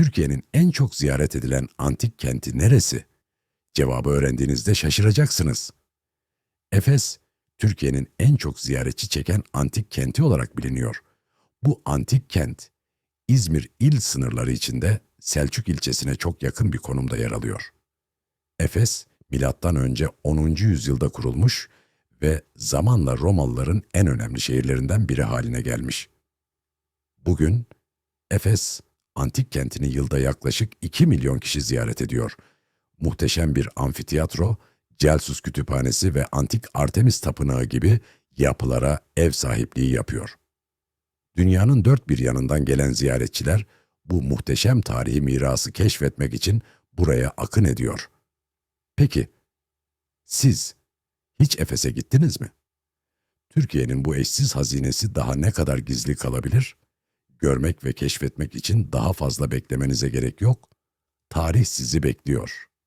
Türkiye'nin en çok ziyaret edilen antik kenti neresi? Cevabı öğrendiğinizde şaşıracaksınız. Efes, Türkiye'nin en çok ziyaretçi çeken antik kenti olarak biliniyor. Bu antik kent, İzmir il sınırları içinde Selçuk ilçesine çok yakın bir konumda yer alıyor. Efes, milattan önce 10. yüzyılda kurulmuş ve zamanla Romalıların en önemli şehirlerinden biri haline gelmiş. Bugün Efes, antik kentini yılda yaklaşık 2 milyon kişi ziyaret ediyor. Muhteşem bir amfiteyatro, Celsus Kütüphanesi ve antik Artemis Tapınağı gibi yapılara ev sahipliği yapıyor. Dünyanın dört bir yanından gelen ziyaretçiler bu muhteşem tarihi mirası keşfetmek için buraya akın ediyor. Peki, siz hiç Efes'e gittiniz mi? Türkiye'nin bu eşsiz hazinesi daha ne kadar gizli kalabilir? Görmek ve keşfetmek için daha fazla beklemenize gerek yok. Tarih sizi bekliyor.